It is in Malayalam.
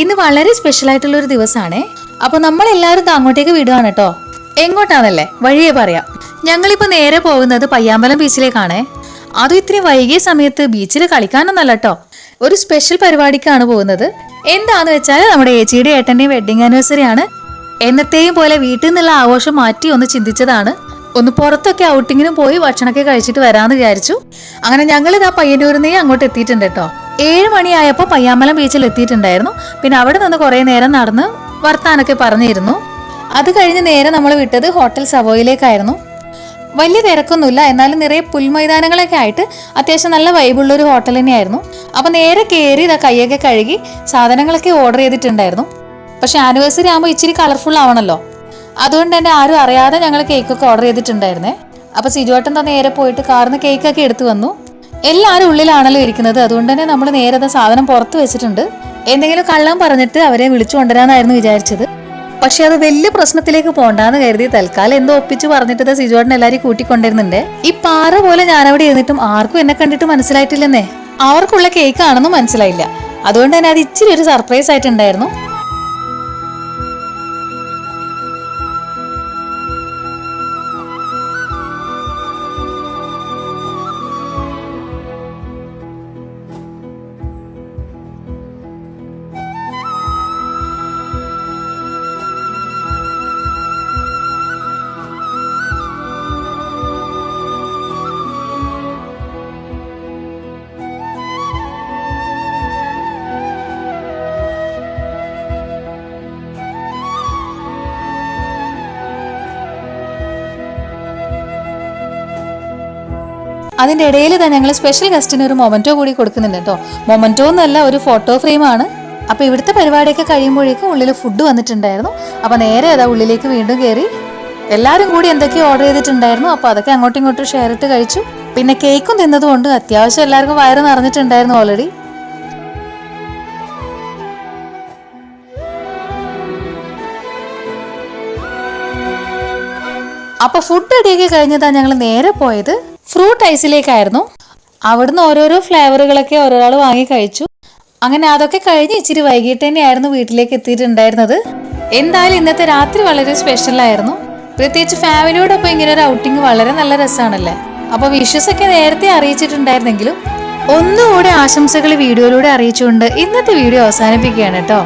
ഇന്ന് വളരെ സ്പെഷ്യൽ ആയിട്ടുള്ള ഒരു ദിവസമാണേ അപ്പൊ നമ്മൾ എല്ലാവരും അങ്ങോട്ടേക്ക് വിടുകയാണ് കേട്ടോ. എങ്ങോട്ടാണല്ലേ? വഴിയെ പറയാം. ഞങ്ങളിപ്പോ നേരെ പോകുന്നത് പയ്യാമ്പലം ബീച്ചിലേക്കാണേ. അതും ഇത്രയും വൈകിയ സമയത്ത് ബീച്ചിൽ കളിക്കാനൊന്നല്ല കേട്ടോ. ഒരു സ്പെഷ്യൽ പരിപാടിക്കാണ് പോകുന്നത്. എന്താന്ന് വെച്ചാൽ നമ്മുടെ ഏച്ചിയുടെ ഏട്ടന്റെയും വെഡിങ് ആനിവേഴ്സറി ആണ്. എന്നത്തെയും പോലെ വീട്ടിൽ നിന്നുള്ള ആഘോഷം മാറ്റി ഒന്ന് ചിന്തിച്ചതാണ്. ഒന്ന് പുറത്തൊക്കെ ഔട്ടിങ്ങിനും പോയി ഭക്ഷണമൊക്കെ കഴിച്ചിട്ട് വരാമെന്ന് വിചാരിച്ചു. അങ്ങനെ ഞങ്ങൾ ഇതാ പയ്യന്നൂരിൽ അങ്ങോട്ട് എത്തിയിട്ടുണ്ട് കേട്ടോ. ഏഴ് മണിയായപ്പോൾ പയ്യാമ്പലം ബീച്ചിൽ എത്തിയിട്ടുണ്ടായിരുന്നു. പിന്നെ അവിടെ നിന്ന് കുറേ നേരം നടന്ന് വർത്താനൊക്കെ പറഞ്ഞിരുന്നു. അത് കഴിഞ്ഞ് നേരെ നമ്മൾ വിട്ടത് ഹോട്ടൽ സവോയിലേക്കായിരുന്നു. വലിയ തിരക്കൊന്നുമില്ല എന്നാലും നിറയെ പുൽമൈതാനങ്ങളൊക്കെ ആയിട്ട് അത്യാവശ്യം നല്ല വൈബുള്ള ഒരു ഹോട്ടൽ തന്നെയായിരുന്നു. അപ്പോൾ നേരെ കയറി ഇതാ കൈയൊക്കെ കഴുകി സാധനങ്ങളൊക്കെ ഓർഡർ ചെയ്തിട്ടുണ്ടായിരുന്നു. പക്ഷെ ആനിവേഴ്സറി ആകുമ്പോൾ ഇച്ചിരി കളർഫുൾ ആവണല്ലോ. അതുകൊണ്ട് തന്നെ ആരും അറിയാതെ ഞങ്ങൾ കേക്കൊക്കെ ഓർഡർ ചെയ്തിട്ടുണ്ടായിരുന്നേ. അപ്പോൾ സിജുവേട്ടൻ തന്നെ നേരെ പോയിട്ട് കാറിന്ന് കേക്കൊക്കെ എടുത്തു വന്നു. എല്ലാവരും ഉള്ളിലാണല്ലോ ഇരിക്കുന്നത്. അതുകൊണ്ട് തന്നെ നമ്മൾ നേരത്തെ സാധനം പുറത്ത് വെച്ചിട്ടുണ്ട്. എന്തെങ്കിലും കള്ളം പറഞ്ഞിട്ട് അവരെ വിളിച്ചു കൊണ്ടുവരാനായിരുന്നു വിചാരിച്ചത്. പക്ഷെ അത് വലിയ പ്രശ്നത്തിലേക്ക് പോണ്ടാന്ന് കരുതി തൽക്കാലം എന്തോ ഒപ്പിച്ച് പറഞ്ഞിട്ട് സിജോടിനെ എല്ലാവരും കൂട്ടിക്കൊണ്ടിരുന്നുണ്ട്. ഈ പാറ പോലെ ഞാനവിടെ ഇരുന്നിട്ടും ആർക്കും എന്നെ കണ്ടിട്ട് മനസ്സിലായിട്ടില്ലെന്നേ. അവർക്കുള്ള കേക്ക് ആണെന്നും മനസ്സിലായില്ല. അതുകൊണ്ട് തന്നെ അത് ഇച്ചിരി ഒരു സർപ്രൈസ് ആയിട്ടുണ്ടായിരുന്നു. അതിന്റെ ഇടയിൽ തന്നെ ഞങ്ങൾ സ്പെഷ്യൽ ഗസ്റ്റിന് ഒരു മൊമെന്റോ കൂടി കൊടുക്കുന്നുണ്ട് കേട്ടോ. മൊമെന്റോ എന്നല്ല ഒരു ഫോട്ടോ ഫ്രെയിമാണ് അപ്പോൾ ഇവിടുത്തെ പരിപാടിയൊക്കെ കഴിയുമ്പോഴേക്കും ഉള്ളിൽ ഫുഡ് വന്നിട്ടുണ്ടായിരുന്നു. അപ്പോൾ നേരെ അതാ ഉള്ളിലേക്ക് വീണ്ടും കയറി എല്ലാവരും കൂടി എന്തൊക്കെയോ ഓർഡർ ചെയ്തിട്ടുണ്ടായിരുന്നു. അപ്പോൾ അതൊക്കെ അങ്ങോട്ടും ഇങ്ങോട്ടും ഷെയർ ഇട്ട് കഴിച്ചു. പിന്നെ കേക്കും തിന്നതുകൊണ്ട് അത്യാവശ്യം എല്ലാവർക്കും വയറ് നിറഞ്ഞിട്ടുണ്ടായിരുന്നു ഓൾറെഡി അപ്പോൾ ഫുഡ് റെഡിയൊക്കെ കഴിഞ്ഞതാ ഞങ്ങൾ നേരെ പോയത്. ഫ്രൂട്ട് ഐസിലേക്കായിരുന്നു. അവിടുന്ന് ഓരോരോ ഫ്ലേവറുകളൊക്കെ ഒരാൾ വാങ്ങി കഴിച്ചു. അങ്ങനെ അതൊക്കെ കഴിഞ്ഞ് ഇച്ചിരി വൈകിട്ട് തന്നെയായിരുന്നു വീട്ടിലേക്ക് എത്തിയിട്ടുണ്ടായിരുന്നത്. എന്തായാലും ഇന്നത്തെ രാത്രി വളരെ സ്പെഷ്യൽ ആയിരുന്നു പ്രത്യേകിച്ച് ഫാമിലിയോടൊപ്പം ഇങ്ങനെ ഒരു ഔട്ടിങ് വളരെ നല്ല രസമാണല്ലേ അപ്പോൾ വിഷസ് ഒക്കെ നേരത്തെ അറിയിച്ചിട്ടുണ്ടായിരുന്നെങ്കിലും ഒന്നുകൂടെ ആശംസകൾ വീഡിയോയിലൂടെ അറിയിച്ചുകൊണ്ട് ഇന്നത്തെ വീഡിയോ അവസാനിപ്പിക്കുകയാണ് കേട്ടോ.